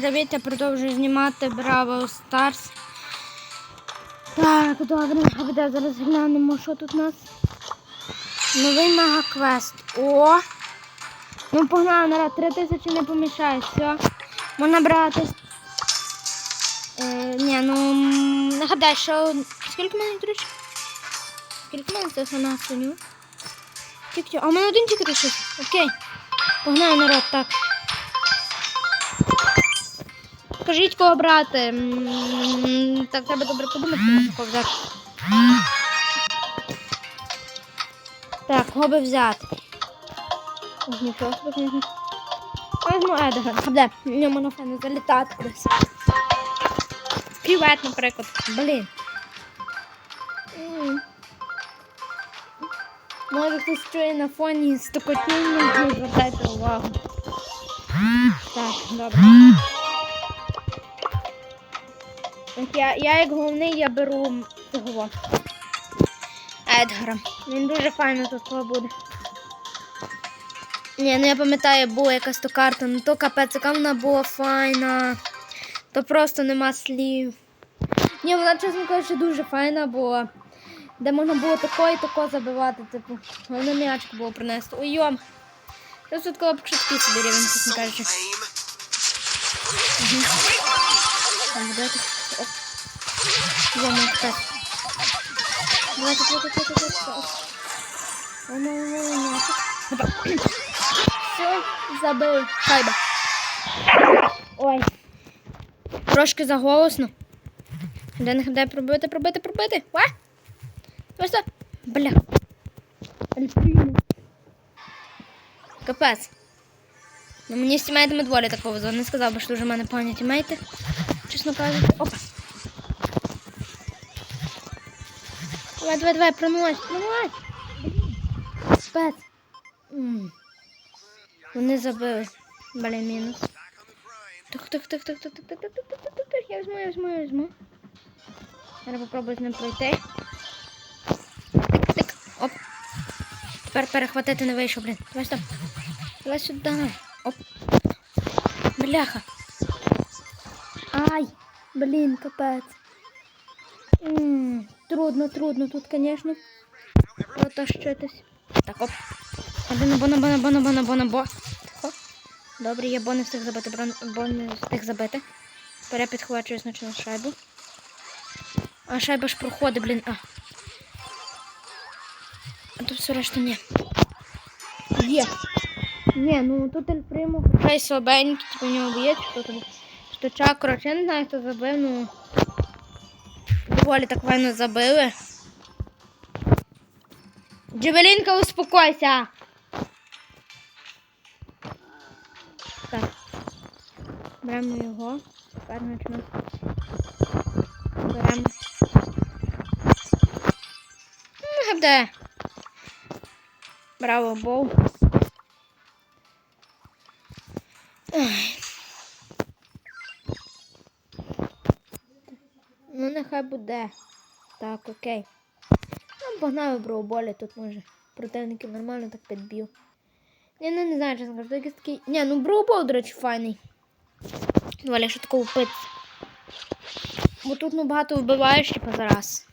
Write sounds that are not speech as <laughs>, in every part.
привіт, я продовжую знімати Браво Старс. Так, добре, а де зараз глянемо, що тут у нас. Новий мегаквест. О! Ну погнали, народ, 3 тисячі не помішає, все. Можна брати. Е, ні, ну нагадай, що. Скільки мене, до? Скільки мене це сама соню? Тільки, а в мене один тільки лишився. Окей. Погнали, народ, так. Скажіть, кого брати. Так, треба добре подумати, кого взяти. Так, кого би взяти. Нічого собі, звісно. Возьму Едгар. Де? В ньому на фену залітати кудись. Привет, наприклад. Блін. Може хтось чує на фоні стукотіння, звертайте увагу. Так, добре. Так, я, я як головний я беру цього Едгара. Він дуже файно тут буде. Ні, ну я пам'ятаю, була якась то карта, ну то капець, яка вона була файна. То просто нема слів. Ні, вона, чесно кажучи, дуже файна була. Де можна було тако і тако забивати, типу. Головне м'ячку було принести. Ой, йом. Я тут коли початки собі рівень, чесно кажучи. Так, Оп. Йомо, так. Давайте, давайте, давайте, давайте. Оп. Воно, воно, м'ячик. Опа. Все, забив. Шайба. Ой. Трошки заголосно. Де не де пробити, пробити, пробити. Ва? Так. Бля. Альфріна. Капець. Ну мені з тімейтами двоє так повезло. Не сказав би, що дуже в мене погані тімейти. Чесно кажучи. Опа. Давай, давай, давай, пронось. Капець. М. Вони забили. Блін, мінус. Так, так, так, так, так, так, так, так, так, так, так, так, я візьму, я візьму, я візьму. Зараз попробую з ним пройти. Тик, тик, оп. Тепер перехватити не вийшов, блін. Давай сюди. Давай сюди. Оп. Бляха. Ай, блін, капець. М, Трудно, трудно тут, звісно. Протащитись. Так, оп. Бона, бона, бона, бона, бона, бона, бо. Тихо. Добре, я бо не встиг забити, бо не встиг забити. Тепер я значно шайбу. А шайба ж проходить, блін. А. А тут все решта ні. Є. Ні, ну тут Ель Примо хай слабенький, типу нього боєць, хто там. Що чакро, я не знаю, хто забив, ну. Доволі так файно забили. Джевелінка, успокойся. Так. Беремо його. Тепер почнемо. Беремо. Ну, де? Браво, Боу. Ну, нехай буде. Так, окей. Ну, погнали броуболі, тут може противники нормально так підб'ю. Я не, не знаю, чесно кажу, якийсь такий. Ні, ну броубол, до речі, файний. Валя, якщо такого пити. Бо тут ну багато вбиваєш, типу, зараз.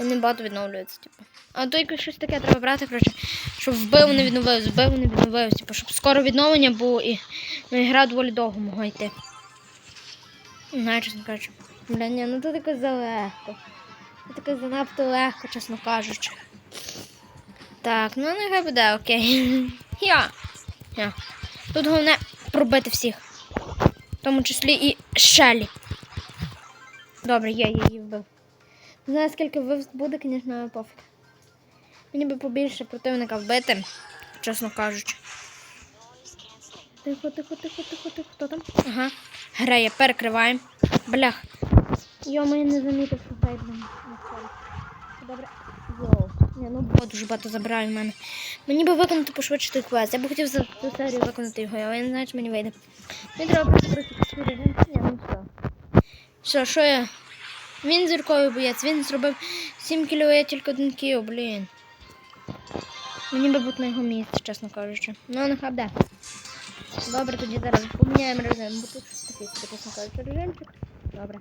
І не багато відновлюється, типу. А то якось щось таке треба брати, коротше, щоб вбив не відновився, вбив не відновився, типу, щоб скоро відновлення було і ну, і гра доволі довго могла йти. Не знаю, чесно кажучи. Бля, ні, ну тут якось залегко. Тут якось занадто легко, чесно кажучи. Так, ну нехай буде, окей. <laughs> Я. Я. Тут головне пробити всіх. В тому числі і Шелі. Добре, я її вбив. Не знаю, скільки вбивств буде, звісно, пофіг. Мені би побільше противника вбити, чесно кажучи. Тихо, тихо, тихо, тихо, тихо. Хто там? Ага. Грає, перекриваємо. Блях. Йома, я не замітив, що грає. Добре. Йоу. Ні, ну бо дуже багато забирає в мене. Мені би виконати пошвидшити квест. Я б хотів за цю серію виконати його, але я не знаю, чи мені вийде. Мені треба просто пройти. Ні, ну все. Все, що я? Він зірковий боєць, він зробив 7 кіло, я тільки один кіл, блін. Мені би бути на його місці, чесно кажучи. Ну, нехай буде. Добре, тоді зараз поміняємо режим, бо тут собі, чесно кажучи, режимчик. Добре.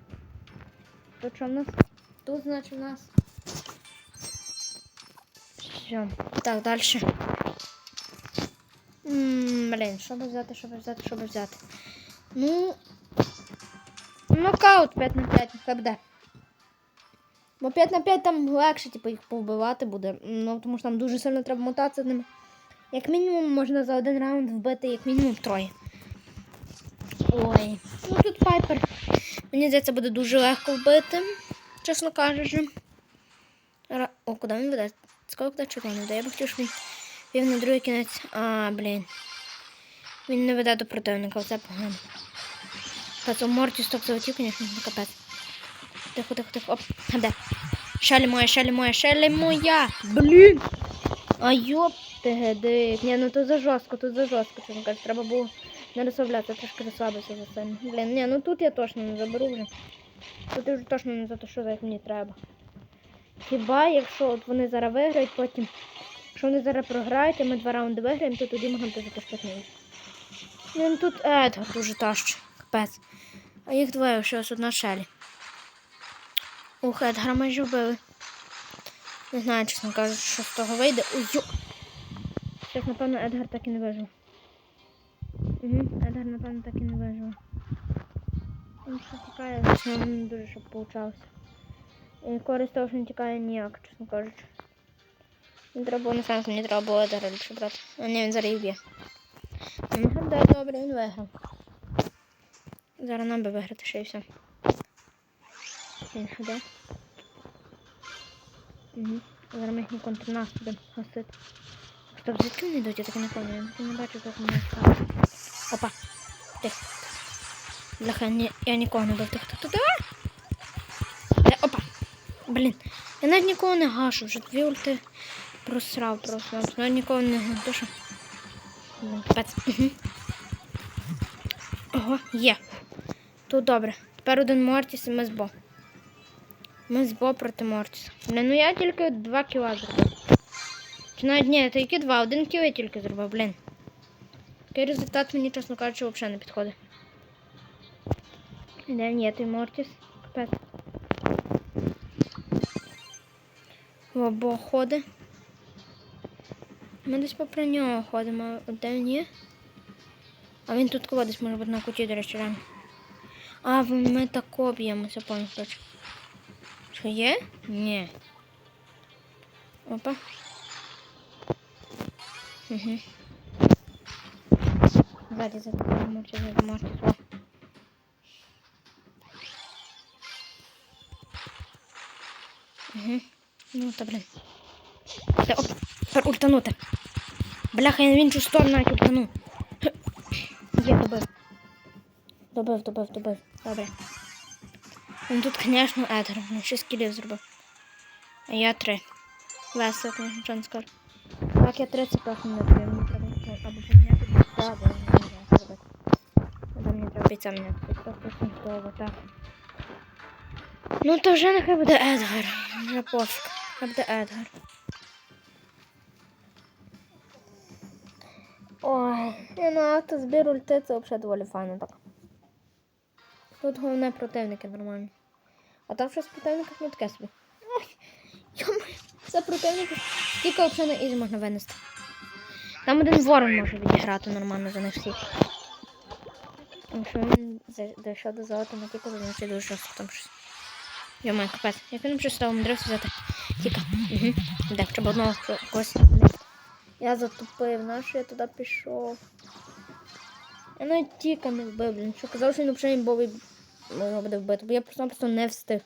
Тут що в нас? Тут, значить, у нас. Все. Так, далі. Ммм, блін, що би взяти, що би взяти, що би взяти. Ну. Нокаут 5 на 5, нехай буде. Бо 5 на 5 там легше, типу, їх повбивати буде. Ну, тому що там дуже сильно треба мотатися ними. Як мінімум можна за один раунд вбити як мінімум троє. Ой. Ну тут пайпер. Мені здається, буде дуже легко вбити, чесно кажучи. О, куди він веде? Сколько куди червоний веде? Я б хотів, щоб він вів на другий кінець. А, блін. Він не веде до противника, це погано. Та це Морті стоп залетів, звісно, ну капець. Тихо, тихо, тихо. Оп, де? Шелі моя, шелі моя, шелі моя. Блін. А йоп, ти гедик. Ні, ну тут за жорстко, тут за жорстко, чесно кажучи. Треба було не розслаблятися, трошки розслабитися за це. Блін, ні, ну тут я точно не заберу вже. Тут я вже точно не за те, що як мені треба. Хіба якщо от вони зараз виграють, потім. Якщо вони зараз програють, а ми два раунди виграємо, то тоді можемо теж поспитнути. Ну тут Едгар дуже тащить. Капець. А їх двоє ще ось одна шелі. Ух, Едгара майже вбили. Не знаю, чесно кажучи, що з того вийде. Ой, йо. Напевно, Едгар так і не вижив. Угу, Едгар, напевно, так і не вижив. Він що тікає, але не дуже щоб получалося. Користь того, що не тікає ніяк, чесно кажучи. Не треба було на сенс, мені треба було Едгара ліпше брати. А ні, він зараз і вб'є. Ну, да, добре, він виграв. Зараз нам би виграти ще і все. Він ходе. Угу. Зараз ми їхній контрнаступ будемо гасити. Стоп, звідки вони йдуть? Я так і не пам'ятаю. Я не бачу, як вони стали. Опа. Тих. Бляха, ні, я нікого не бив. Тих, тих, тих, тих. Опа. Блін. Я навіть нікого не гашу, вже дві ульти просрав просто. Навіть нікого не гашу. Блін. Ого, є. Тут добре. Тепер один Мортіс і ми з Бо. Ми Бо проти Мортіса. Блін, ну я тільки два кіла зробив. Чи навіть ні, то два? Один кіл я тільки зробив, блін. Такий результат мені, чесно кажучи, взагалі не підходить. Де ні, той Мортіс. Капець. Бо ходить. Ми десь попри нього ходимо, а де ні? А він тут кого десь може бути на куті, до речі, реально. А, ми тако б'ємося, понял, точно. Що є? Ні. Опа. Угу. Ззаді за тобою можете займати. Угу. Ну, та блін. Та, оп, тепер ультанути. Бляха, я в іншу сторону навіть ультану. Є, добив. Добив, добив, добив. Добре. Він тут, звісно, Едгар. Він 6 кілів зробив. А я 3. Весело, звісно, що не. Так, я 30 точно не ну, або поміняти не зробити. Або мені треба бійця готово, так. Ну, то вже нехай буде Едгар. Вже пофіг. Нехай буде Едгар. Ой, я на автозбір ульти це взагалі доволі файно так. Тут головне противники нормальні. А там щось противників не таке собі. Ой, це противники. Тільки взагалі на ізі можна винести. Там один ворон може відіграти нормально за них всіх. Тому що він дійшов до золота на тільки значить дуже жорстко там щось. Йома, капець. Як він просто умудрився взяти. Тіка. Угу. Де, треба одного когось. Я затупив, на що я туди пішов. Я навіть тіка не вбив, блін. Що казав, що він взагалі імбовий його буде вбити, бо я просто-напросто не встиг.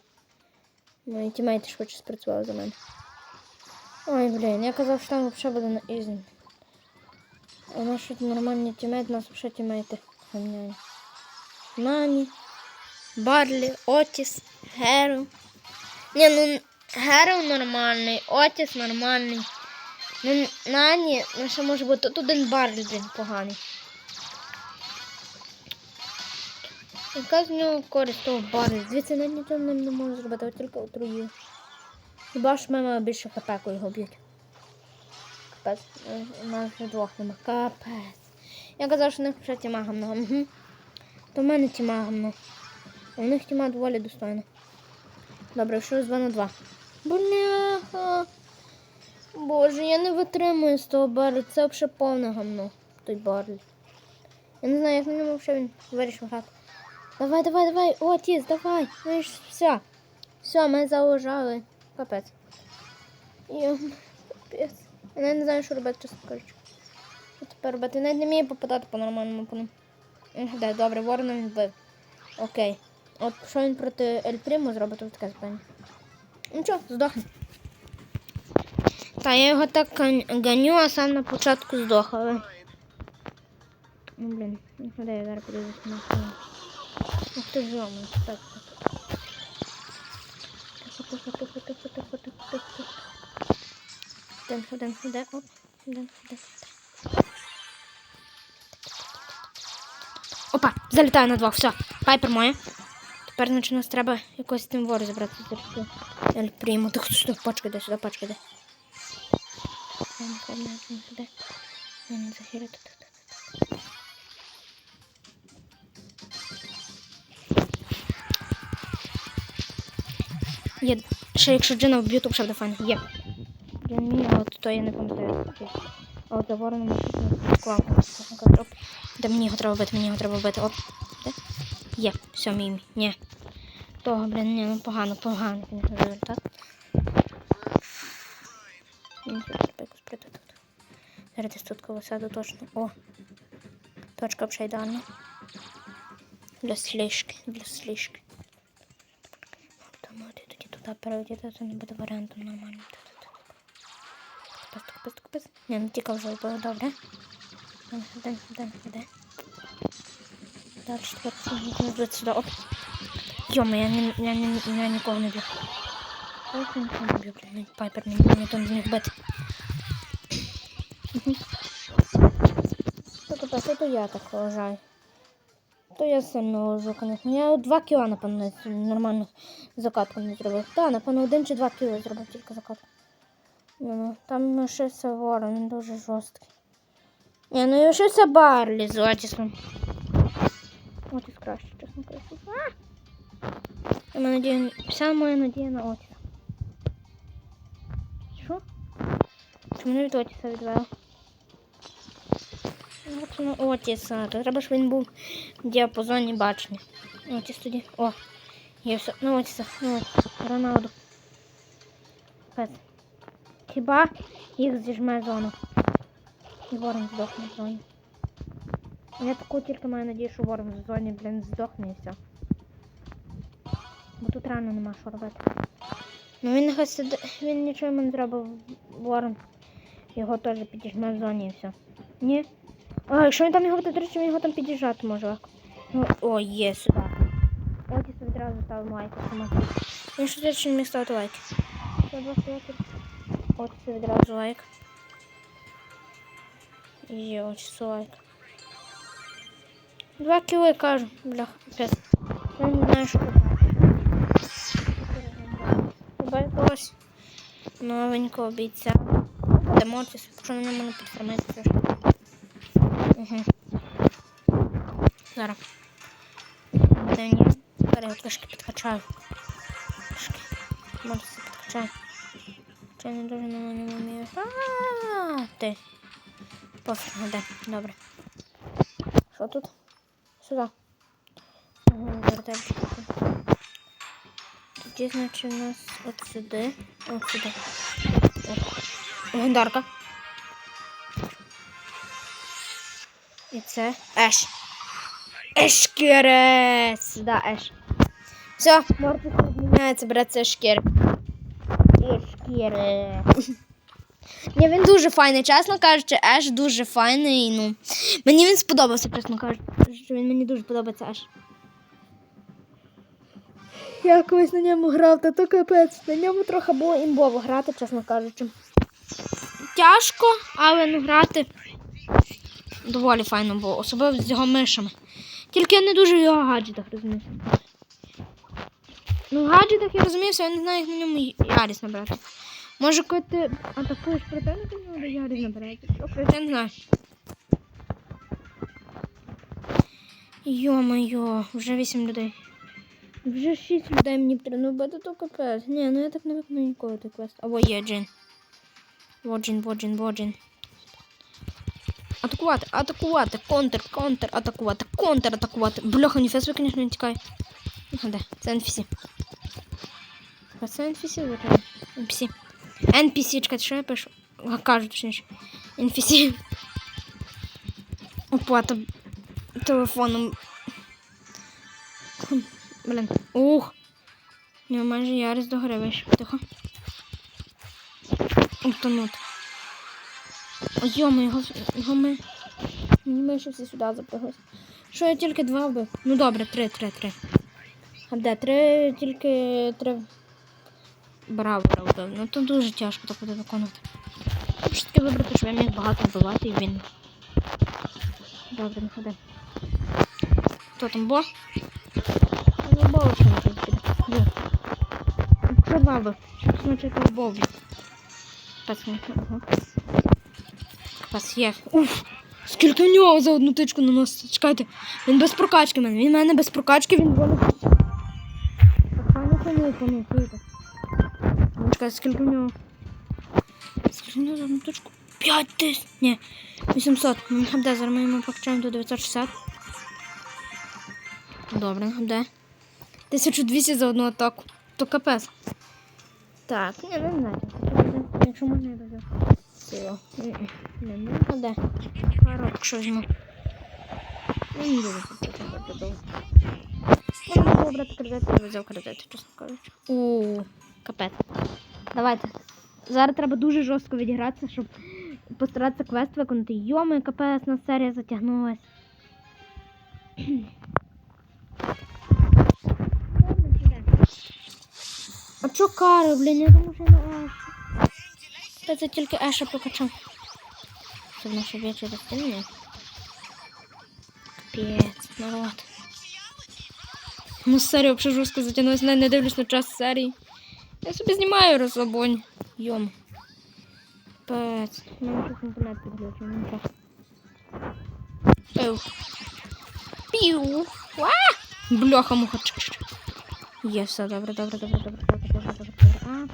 Мої тімейти ж хоч спрацювали за мене. Ой, блін, я казав, що там взагалі буде на ізі. А наші нормальні тімейти, нас взагалі тімейти ганяють. Нані, Барлі, Отіс, Геру. Ні, ну Геру нормальний, Отіс нормальний. Ну, Нані, ну що може бути? Тут один Барлі, блін, поганий. Яка з нього користь того Барлі? Звідси навіть нічого не можу зробити, тільки отруїв. Хіба ж маємо більше коли його б'ють? Капець, у нас вже двох нема. Капець. Я казав, що в них вже тіма гамно. Угу. То в мене тіма гамно. А у них тіма доволі достойна. Добре, що з 2 на 2. Бляха. Боже, я не витримую з того Барлі. Це взагалі повне гамно. Той Барлі. Я не знаю, як на ньому взагалі він вирішив грати. Давай, давай, давай. О, Тіс, давай. Ну і ж все. Все, ми заложали. Капець. Йо, капець. Я не знаю, що робити, чесно кажучи. Що тепер робити? Я навіть не вмію попадати по нормальному по ним. Да, добре, ворона він вбив. Окей. От що він проти Ель Приму зробить, то таке запитання. Нічого, здохне. Та я його так ганю, а сам на початку здох, але. Ну, блін, ну де я зараз на це. Ах ти ж йома, так. Тихо, тихо, тихо, тихо, тихо, тихо, тихо, тихо. Один, один, один, оп, один, один. Опа, залітаю на двох, все. Пайпер моя. Тепер, значить, нас треба якось тим вору забрати. Я прийму. Так, сюди, пачка йде, сюди, пачка йде. Сюди. Ладно, захилю тут. Є. Ще якщо Джина вб'ю, то вже буде файн. Є. Я от то я не пам'ятаю. А от за вороном класно. Де мені його треба вбити, мені його треба вбити. Оп. Де? Є. Все, мій. Ні. Того, блін, ні, ну погано, погано, звісно, результат. Ні, тут якось прийти тут. Зараз тут коло саду точно. О. Точка ідеальна. Для слежки, для слежки. Тому тоді туди перейдете, це не буде варіантом нормально. Капець, капець, капець. Ні, не тікав вже було добре. Де, де, де? Далі тепер не звідси сюди. Оп. Йома, я, не, я, не, я нікого не б'ю. Ох, нікого не б'ю, блін. Пайпер мені, мені там зміг бити. Що капець, то я так вважаю. То я сильно ложу, звісно. Я два кіла, напевно, нормально закатку не зробив. Так, напевно, один чи два кіла зробив тільки закатку. Ну, ну, там лишився ворон, він дуже жорсткий. Ні, ну і лишився Барлі з Отісом. Отіс краще, чесно кажучи. А! Я маю надію, вся моя надія на Отіса. Що? Чому не від Отіса відвела? От на Отіса. То треба, щоб він був в діапазоні бачення. Отіс тоді. О, є все. На Отіса. На Отіса. Роналду. Пес. Хіба їх зіжме зону? І ворон здохне в зоні. Я таку тільки маю надію, що ворон в зоні, блін, здохне і все. Бо тут реально нема що робити. Ну він нехай сиди... він нічого йому не зробив ворон. Його теж підіжме в зоні і все. Ні? А, якщо він там його буде, він його там підіжджати може легко. Ну, о, є сюди. Отіс відразу ставимо лайки. Він що не міг ставити лайки. Це два стояти. Отіс відразу лайк. Є Отіс лайк. Два кіли кажу, бля, п'ять. Я не знаю, що. Хіба якогось новенького бійця. Демортіс, якщо на ньому не підформити. Угу. Зараз. Ні. Зараз я трошки підкачаю. Трошки. Мортіса підкачаю. Чи не дуже на ньому вмію. А, ти. Пофіг, де. Добре. Що тут? Сюди. Ага, вертепчик. Тоді, значить, у нас от сюди. От сюди. О, Легендарка. І це Еш. Ешкерець. Да, Еш. Все, Мортис відміняється, брат, це Ешкер. Ешкерець. Ні, він дуже файний, чесно кажучи, Еш дуже файний. Ну, мені він сподобався, чесно кажучи. Він мені дуже подобається Еш. Я колись на ньому грав, та то капець. На ньому трохи було імбово грати, чесно кажучи. Тяжко, але ну грати доволі файно було, особливо з його мишами. Тільки я не дуже в його гаджетах розуміюся. Ну, в гаджетах я розуміюся, я не знаю, як на ньому Яріс набрати. Може, коли ти атакуєш противника, в нього Яріс набирається. Що, не знаю. Йо-моє, вже вісім людей. Вже шість людей мені треба. Ну, буде то капець. Ні, ну я так не виконую ніколи той квест. Або є Джин. Во Джин, во Джин, во Джин. Атакувати, атакувати, контр, контр, атакувати, контр, атакувати. Бляха, ніфес, ви, звісно, не тікає. Ну, Де? Це NPC. А це NPC, звичайно. NPC. NPC, чекайте, що я пишу? Кажу, точніше. NPC. Оплата телефоном. Блін. Ух. Я майже ярість до гори вийшов. Тихо. Утонути. Йома, його, його ми. Мені ми ще всі сюди запряглися. Що я тільки два вбив? Ну добре, три, три, три. А де? Три, тільки три. Браво, вбив. Ну то дуже тяжко так буде виконувати. Що таки вибрати, що я міг багато вбивати і він. Добре, не ходи. Хто там бо? Ну, бо що не піде. Що вбив? Значить, то бо вбив. Пацан, ага. Пас є. Уф! Скільки в нього за одну тичку наносить? Чекайте, він без прокачки мене. Він мене без прокачки, він болить. Пані коні, коні, чуєте? Чекайте, скільки в нього? Скільки в нього за одну тичку? 5 тисяч. Ні, 800. Ну, де, зараз ми йому прокачаємо до 960. Добре, де? 1200 за одну атаку. То капець. Так, ні, не знаю. Якщо можна, я. Сила. Ні, не, не, а де? Коробок що візьму. Я не буду працювати довго. Можна було брати кредит, я взяв кредит, чесно кажучи. У, капець. Давайте. Зараз треба дуже жорстко відігратися, щоб постаратися квест виконати. Йоми, капець, на серія затягнулась. А чо кари, блін, я думаю, що на Еша. Та це тільки Еша прокачав. Це в нашій вечір розтиння. Капець, народ. Ну, серія взагалі жорстко затягнулась, не, не дивлюсь на час серії. Я собі знімаю розслабонь. Йом. Капець. У мене тут інтернет нічого. Еу. Піу. Ва! Бляха, муха. Є, все, добре, добре, добре, добре, добре, добре, добре, добре.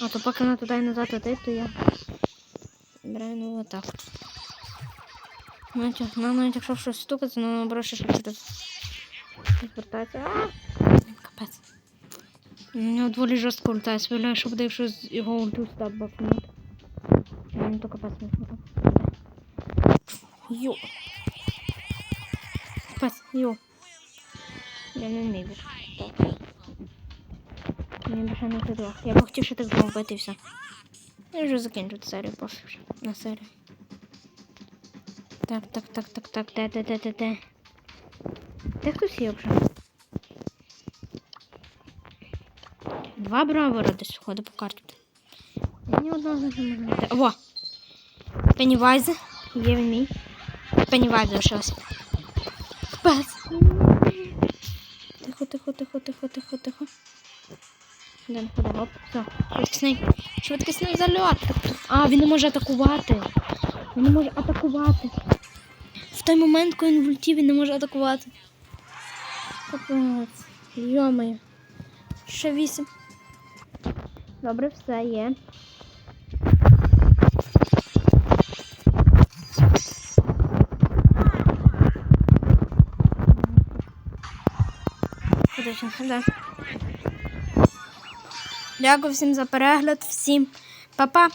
А, а то поки вона туди і назад летить, то я браю ну отак. Навіть, навіть якщо щось стукається, ну наоборот, ще через звертається. А! Капець. У нього доволі жорстко літає, сподіваюся, що буде, якщо його ульту став бафнути. Ну, то капець не смутно. Йо. Капець, йо. Я не вмію більше. Мені більше не туди. Я б хотів ще так зробити і все. Я вже закінчу цю серію, пофіг вже на серію. Так, так, так, так, так, де, де, де, де, де. Де хтось є вже? Два бравера десь ходить по карті. Ні одного не можу знайти. Во! Пеннівайз. Є він мій. Пеннівайз залишився. Пес. Тихо, тихо, тихо, тихо, тихо, тихо. Ходи, ходи, оп, все. Швидкісний. Швидкісний зальот. А, він не може атакувати. Він не може атакувати. В той момент, коли він в ульті, він не може атакувати. Капець. Йомаю. Ще вісім. Добре, все є. Дякую всім за перегляд, всім па-па.